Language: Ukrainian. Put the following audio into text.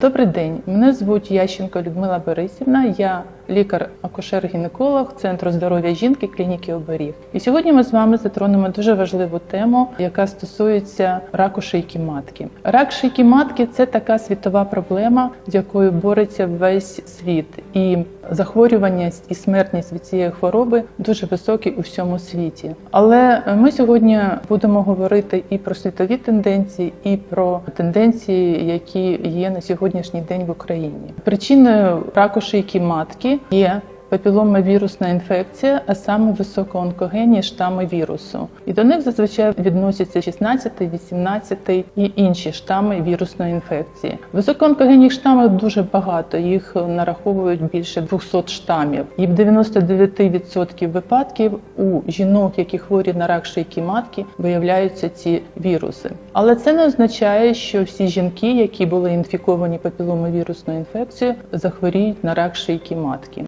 Добрий день, мене звуть Ященко Людмила Борисівна. Я лікар-акушер-гінеколог Центру здоров'я жінки клініки Оберіг. І сьогодні ми з вами затронемо дуже важливу тему, яка стосується раку шийки матки. Рак шийки матки це така світова проблема, з якою бореться весь світ, і захворюваність і смертність від цієї хвороби дуже високі у всьому світі. Але ми сьогодні будемо говорити і про світові тенденції, і про тенденції, які є на сьогоднішній день в Україні. Причиною раку шийки матки є папіломавірусна інфекція, а саме високоонкогенні штами вірусу. І до них зазвичай відносяться 16, 18 і інші штами вірусної інфекції. Високоонкогенних штамів дуже багато, їх нараховують більше 200 штамів. І в 99% випадків у жінок, які хворі на рак шийки матки, виявляються ці віруси. Але це не означає, що всі жінки, які були інфіковані папіломавірусною інфекцією, захворіють на рак шийки матки.